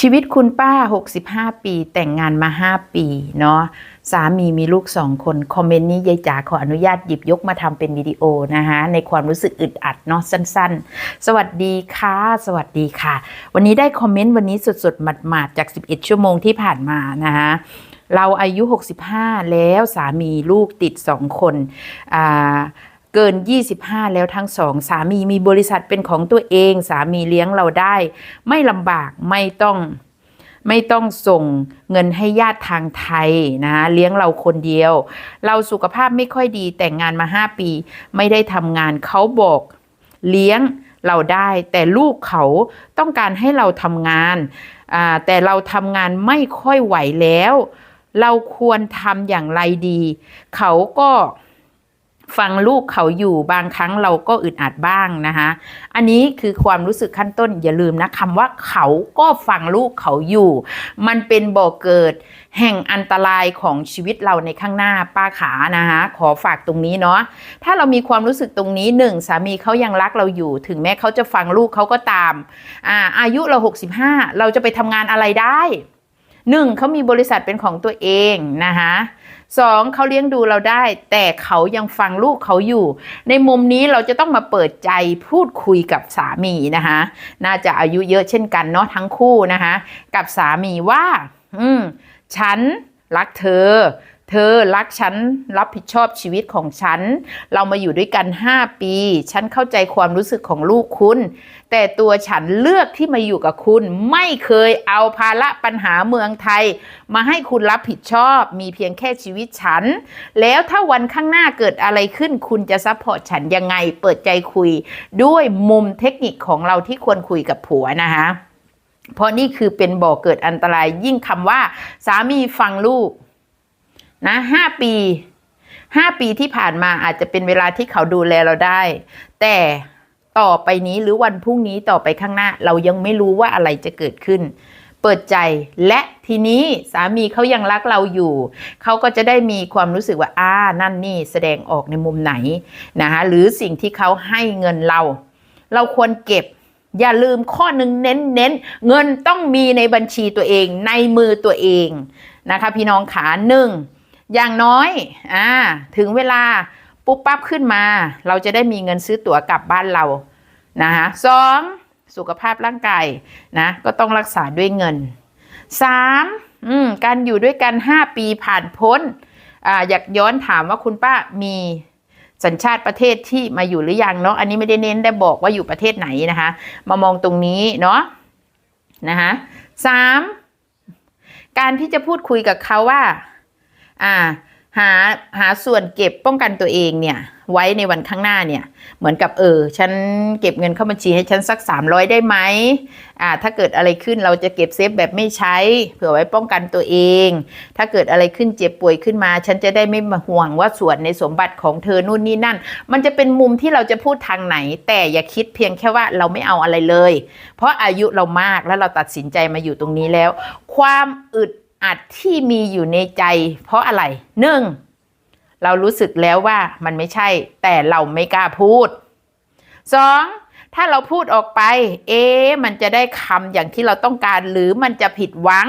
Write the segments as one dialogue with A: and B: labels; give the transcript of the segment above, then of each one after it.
A: ชีวิตคุณป้า 65 ปีแต่งงานมา 5 ปีเนาะสามีมีลูกสองคน คอมเมนต์นี้ยายจ๋าขออนุญาตหยิบยกมาทำเป็นวิดีโอนะคะในความรู้สึกอึดอัดเนาะสั้น ๆ สวัสดีค่ะ สวัสดีค่ะ วันนี้ได้คอมเมนต์วันนี้สดๆหมาดๆจาก 11 ชั่วโมงที่ผ่านมานะคะเราอายุ 65 แล้วสามีลูกติด 2 คนอ่า เกิน 25 แล้วทั้งสองสามีมีบริษัทเป็นของตัวเอง สามีเลี้ยงเราได้ ไม่ลำบากไม่ต้องไม่ต้องส่งเงินให้ญาติทางไทยนะเลี้ยงเราคนเดียว เราสุขภาพไม่ค่อยดีแต่งงานมา 5 ปี ไม่ได้ทำงานเขาบอกเลี้ยงเราได้ แต่ลูกเขาต้องการให้เราทำงานแต่เราทำงานไม่ค่อยไหวแล้ว เราควรทำอย่างไรดี เขาก็ ฟังลูกเขาอยู่บางครั้งเราก็อึดอัดบ้างนะคะอันนี้คือความรู้สึกขั้นต้นอย่าลืมนะคำว่าเขาก็ฟังลูกเขาอยู่ มันเป็นบ่อเกิดแห่งอันตรายของชีวิตเราในข้างหน้าป้าขานะคะขอฝากตรงนี้เนาะถ้าเรามีความรู้สึกตรงนี้หนึ่งสามีเขายังรักเราอยู่ ถึงแม้เขาจะฟังลูกเขาก็ตามอ่าอายุเรา 65 เราจะไปทำงานอะไรได้หนึ่งเขามีบริษัทเป็นของตัวเองนะคะ สองเขาเลี้ยงดูเราได้ แต่เขายังฟังลูกเขาอยู่ ในมุมนี้เราจะต้องมาเปิดใจพูดคุยกับสามีนะคะน่าจะอายุเยอะเช่นกันเนาะทั้งคู่นะคะกับสามีว่า อืมฉันรักเธอ เธอรักฉันรับผิดชอบชีวิตของฉัน เรามาอยู่ด้วยกัน 5 ปี ฉันเข้าใจความรู้สึกของลูกคุณ แต่ตัวฉันเลือกที่มาอยู่กับคุณ ไม่เคยเอาภาระปัญหาเมืองไทย มาให้คุณรับผิดชอบ มีเพียงแค่ชีวิตฉัน แล้วถ้าวันข้างหน้าเกิดอะไรขึ้น คุณจะซัพพอร์ตฉันยังไง เปิดใจคุย ด้วยมุมเทคนิคของเราที่ควรคุยกับผัวนะคะเพราะนี่คือเป็นบ่อเกิดอันตรายยิ่งคำว่า สามีฟังลูก นะห้าปีห้าปีที่ผ่านมาอาจจะเป็นเวลาที่เขาดูแลเราได้ แต่ต่อไปนี้หรือวันพรุ่งนี้ต่อไปข้างหน้า เรายังไม่รู้ว่าอะไรจะเกิดขึ้น เปิดใจและทีนี้สามีเขายังรักเราอยู่ เขาก็จะได้มีความรู้สึกว่าอ่านั่นนี่แสดงออกในมุมไหนนะคะหรือสิ่งที่เขาให้เงินเรา เราควรเก็บอย่าลืมข้อหนึ่งเน้นเน้นเงินต้องมีในบัญชีตัวเองในมือตัวเองนะคะพี่น้องขาหนึ่ง อย่างน้อยอ่าถึงเวลาปุ๊บปั๊บขึ้นมา เราจะได้มีเงินซื้อตั๋วกลับบ้านเรานะคะสองสุขภาพร่างกายนะก็ต้องรักษาด้วยเงินสามอืมการอยู่ด้วยกัน5ปีผ่านพ้นอ่าอยากย้อนถามว่าคุณป้ามีสัญชาติประเทศที่มาอยู่หรือยังเนาะอันนี้ไม่ได้เน้นได้บอกว่าอยู่ประเทศไหนนะคะ มามองตรงนี้เนาะนะคะสามการที่จะพูดคุยกับเขาว่า อ่าหาหาส่วนเก็บป้องกันตัวเองเนี่ย ไว้ในวันข้างหน้าเนี่ย เหมือนกับเออฉันเก็บเงินเข้าบัญชีให้ฉันสัก 300 ได้ไหมอ่าถ้าเกิดอะไรขึ้นเราจะเก็บเซฟแบบไม่ใช้ เผื่อไว้ป้องกันตัวเอง ถ้าเกิดอะไรขึ้นเจ็บป่วยขึ้นมา ฉันจะได้ไม่มาห่วงว่าส่วนในสมบัติของเธอนู่นนี่นั่น มันจะเป็นมุมที่เราจะพูดทางไหน แต่อย่าคิดเพียงแค่ว่าเราไม่เอาอะไรเลย เพราะอายุเรามากแล้วเราตัดสินใจมาอยู่ตรงนี้แล้ว ความอึด อัดที่มีอยู่ในใจ เพราะอะไรหนึ่งเรารู้สึกแล้วว่ามันไม่ใช่ แต่เราไม่กล้าพูดสองถ้าเราพูดออกไป เอ๊ะมันจะได้คำอย่างที่เราต้องการหรือมันจะผิดหวัง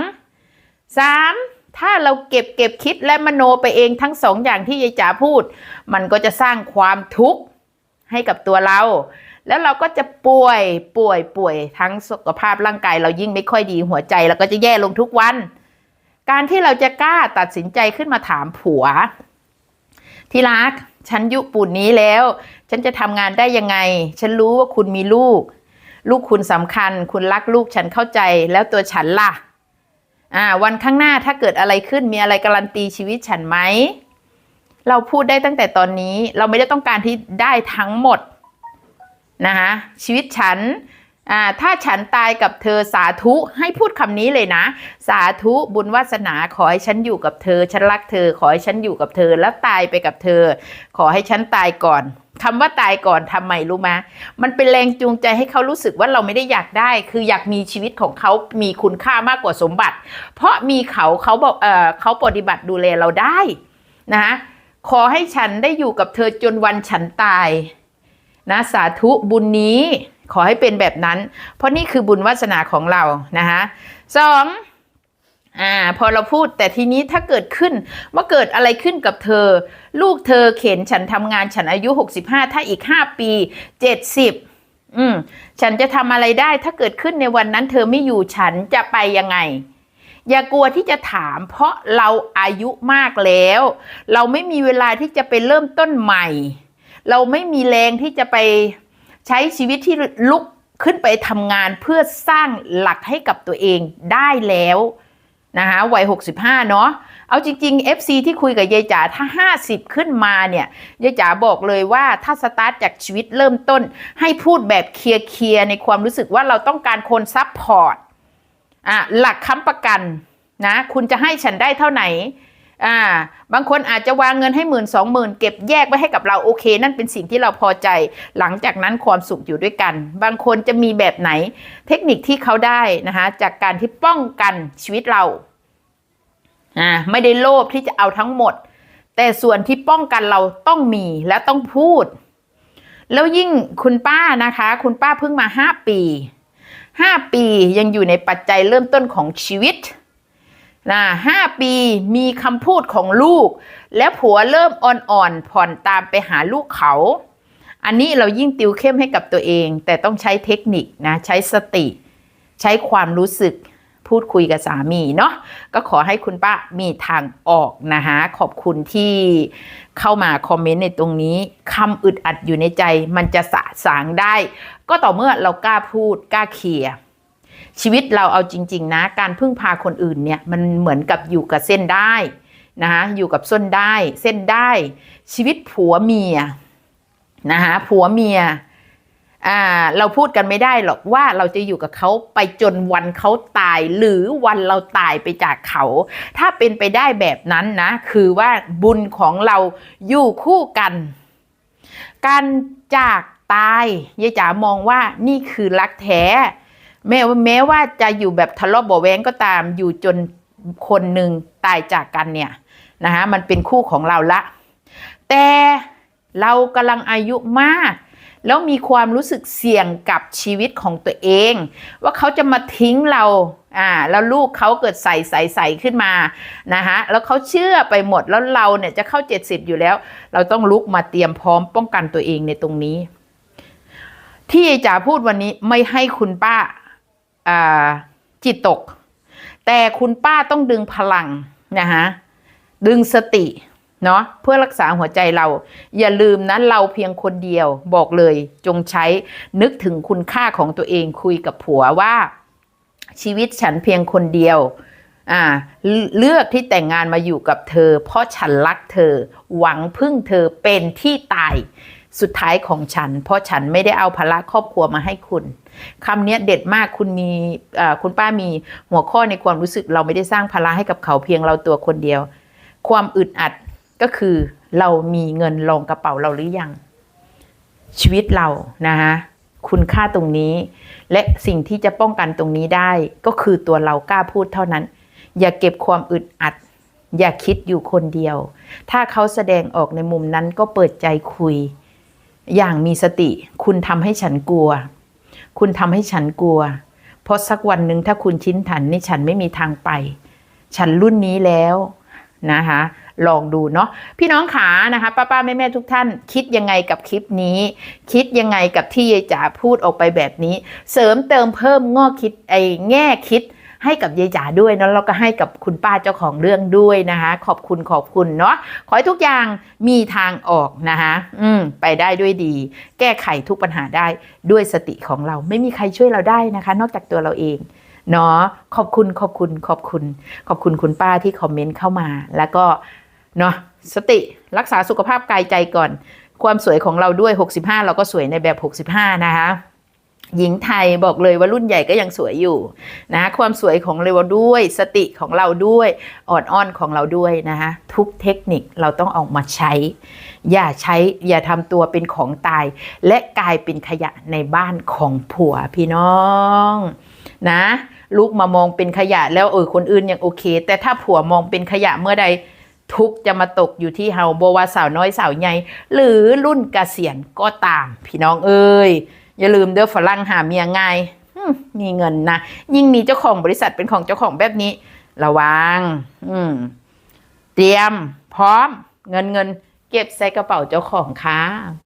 A: สามถ้าเราเก็บเก็บคิดและมโนไปเองทั้งสองอย่างที่ยายจ๋าพูด มันก็จะสร้างความทุกข์ให้กับตัวเรา แล้วเราก็จะป่วยป่วยป่วยทั้งสุขภาพร่างกาย เรายิ่งไม่ค่อยดีหัวใจเราก็จะแย่ลงทุกวัน การที่เราจะกล้าตัดสินใจขึ้นมาถามผัว ที่รัก ฉันยุปุ่นนี้แล้ว ฉันจะทำงานได้ยังไง ฉันรู้ว่าคุณมีลูก ลูกคุณสำคัญ คุณรักลูกฉันเข้าใจ แล้วตัวฉันล่ะ อ่า วันข้างหน้าถ้าเกิดอะไรขึ้นมีอะไรการันตีชีวิตฉันไหม เราพูดได้ตั้งแต่ตอนนี้ เราไม่ได้ต้องการที่ได้ทั้งหมดนะคะชีวิตฉัน อ่าถ้าฉันตายกับเธอสาธุให้พูดคำนี้เลยนะ สาธุบุญวาสนาขอให้ฉันอยู่กับเธอ ฉันรักเธอ ขอให้ฉันอยู่กับเธอแล้วตายไปกับเธอ ขอให้ฉันตายก่อนคำว่าตายก่อนทำไมรู้ไหมมันเป็นแรงจูงใจให้เขารู้สึกว่าเราไม่ได้อยากได้ คืออยากมีชีวิตของเขามีคุณค่ามากกว่าสมบัติ เพราะมีเขาเขาบอกเออเขาปฏิบัติดูแลเราได้นะคะขอให้ฉันได้อยู่กับเธอจนวันฉันตาย นะสาธุบุญนี้ ขอให้เป็นแบบนั้น เพราะนี่คือบุญวาสนาของเรานะคะสองอ่าพอเราพูดแต่ทีนี้ถ้าเกิดขึ้นว่าเกิดอะไรขึ้นกับเธอ ลูกเธอเข็นฉันทำงานฉันอายุ 65 ถ้าอีก 5 ปี 70 อืมฉันจะทำอะไรได้ถ้าเกิดขึ้นในวันนั้น เธอไม่อยู่ฉันจะไปยังไง อย่ากลัวที่จะถาม เพราะเราอายุมากแล้ว เราไม่มีเวลาที่จะไปเริ่มต้นใหม่ เราไม่มีแรงที่จะไป ใช้ชีวิตที่ลุกขึ้นไปทำงานเพื่อสร้างหลักให้กับตัวเองได้แล้วนะคะวัย 65 เนาะเอาจริง ๆ FC ที่คุยกับยายจ๋าถ้า 50 ขึ้นมาเนี่ยยายจ๋าบอกเลยว่าถ้าสตาร์ทจากชีวิตเริ่มต้น ให้พูดแบบเคลียร์ๆในความรู้สึกว่าเราต้องการคนซับพอร์ตอะหลักค้ำประกันนะคุณจะให้ฉันได้เท่าไหน อ่า บางคนอาจจะวางเงินให้หมื่นสองหมื่นเก็บแยกไว้ให้กับเราโอเค นั่นเป็นสิ่งที่เราพอใจ หลังจากนั้นความสุขอยู่ด้วยกัน บางคนจะมีแบบไหน เทคนิคที่เขาได้นะคะจากการที่ป้องกันชีวิตเราอ่าไม่ได้โลภที่จะเอาทั้งหมด แต่ส่วนที่ป้องกันเราต้องมีและต้องพูด แล้วยิ่งคุณป้านะคะ คุณป้าเพิ่งมาห้าปีห้าปียังอยู่ในปัจจัยเริ่มต้นของชีวิต นะห้าปีมีคำพูดของลูก แล้วผัวเริ่มอ่อนๆผ่อนตามไปหาลูกเขา อันนี้เรายิ่งติวเข้มให้กับตัวเอง แต่ต้องใช้เทคนิคนะ ใช้สติ ใช้ความรู้สึกพูดคุยกับสามีเนาะก็ขอให้คุณป้ามีทางออกนะคะขอบคุณที่เข้ามาคอมเมนต์ในตรงนี้คำอึดอัดอยู่ในใจมันจะสะสางได้ ก็ต่อเมื่อเรากล้าพูดกล้าเคลียร์ ชีวิตเราเอาจริง ๆ นะ การพึ่งพาคนอื่นเนี่ยมันเหมือนกับอยู่กับเส้นได้นะคะอยู่กับส้นได้ เส้นได้ ชีวิตผัวเมียนะคะผัวเมียอ่าเราพูดกันไม่ได้หรอกว่าเราจะอยู่กับเขาไปจนวันเขาตาย หรือวันเราตายไปจากเขา ถ้าเป็นไปได้แบบนั้นนะ คือว่าบุญของเราอยู่คู่กัน การจากตายยายจ๋ามองว่านี่คือรักแท้ แม้ว่าแม้ว่าจะอยู่แบบทะเลาะเบาะแว้งก็ตามอยู่จนคนหนึ่งตายจากกันเนี่ยนะคะมันเป็นคู่ของเราละ แต่เรากำลังอายุมาก แล้วมีความรู้สึกเสี่ยงกับชีวิตของตัวเอง ว่าเขาจะมาทิ้งเราอ่าแล้วลูกเขาเกิดใส่ใส่ใส่ขึ้นมานะคะแล้วเขาเชื่อไปหมดแล้วเราเนี่ยจะเข้า 70 อยู่แล้ว เราต้องลุกมาเตรียมพร้อมป้องกันตัวเองในตรงนี้ ที่จ๋าพูดวันนี้ไม่ให้คุณป้า จิตตก แต่คุณป้าต้องดึงพลังนะคะดึงสติเนาะเพื่อรักษาหัวใจเรา อย่าลืมนะเราเพียงคนเดียวบอกเลย จงใช้นึกถึงคุณค่าของตัวเองคุยกับผัวว่า ชีวิตฉันเพียงคนเดียวอ่าเลือกที่แต่งงานมาอยู่กับเธอ เพราะฉันรักเธอ หวังพึ่งเธอเป็นที่ตายสุดท้ายของฉัน เพราะฉันไม่ได้เอาภาระครอบครัวมาให้คุณ คำนี้เด็ดมากคุณมีคุณป้ามีหัวข้อในความรู้สึกเราไม่ได้สร้างภาระให้กับเขาเพียงเราตัวคนเดียว ความอึดอัดก็คือเรามีเงินรองกระเป๋าเราหรือยัง ชีวิตเรานะคะคุณค่าตรงนี้ และสิ่งที่จะป้องกันตรงนี้ได้ก็คือตัวเรากล้าพูดเท่านั้น อย่าเก็บความอึดอัด อย่าคิดอยู่คนเดียว ถ้าเขาแสดงออกในมุมนั้นก็เปิดใจคุย อย่างมีสติ คุณทำให้ฉันกลัว คุณทำให้ฉันกลัว เพราะสักวันหนึ่งถ้าคุณชิ้นถันนี่ฉันไม่มีทางไป ฉันรุ่นนี้แล้วนะคะลองดูเนาะพี่น้องขานะคะป้าป้าแม่แม่ทุกท่าน คิดยังไงกับคลิปนี้ คิดยังไงกับที่ยายจ๋าพูดออกไปแบบนี้ เสริมเติมเพิ่มง้อคิดไอ้แง่คิด ให้กับยายจ๋าด้วยเนาะแล้วก็ให้กับคุณป้าเจ้าของเรื่องด้วยนะคะ ขอบคุณขอบคุณเนาะขอให้ทุกอย่างมีทางออกนะคะอืมไปได้ด้วยดี แก้ไขทุกปัญหาได้ด้วยสติของเราไม่มีใครช่วยเราได้นะคะ นอกจากตัวเราเองเนาะขอบคุณขอบคุณขอบคุณ ขอบคุณคุณป้าที่คอมเมนต์เข้ามา แล้วก็เนาะสติรักษาสุขภาพกายใจก่อน ความสวยของเราด้วย 65 เราก็สวยในแบบ 65 นะคะ หญิงไทยบอกเลยว่ารุ่นใหญ่ก็ยังสวยอยู่นะความสวยของเราด้วยสติของเราด้วยอ่อนอ้อนของเราด้วยนะคะทุกเทคนิคเราต้องออกมาใช้ อย่าใช้อย่าทำตัวเป็นของตาย และกลายเป็นขยะในบ้านของผัวพี่น้องนะลูกมามองเป็นขยะแล้วเออคนอื่นยังโอเค แต่ถ้าผัวมองเป็นขยะเมื่อใดทุกจะมาตกอยู่ที่เฮาบว่าสาวน้อยสาวใหญ่หรือรุ่นเกษียณก็ตาม พี่น้องเอ้ย อย่าลืมเด้อฝรั่งหาเมียง่ายมมีเงินนะ ยิ่งมีเจ้าของบริษัทเป็นของเจ้าของแบบนี้ ระวัง อืม เตรียม พร้อม เงินเงิน เก็บใส่กระเป๋าเจ้าของค่ะ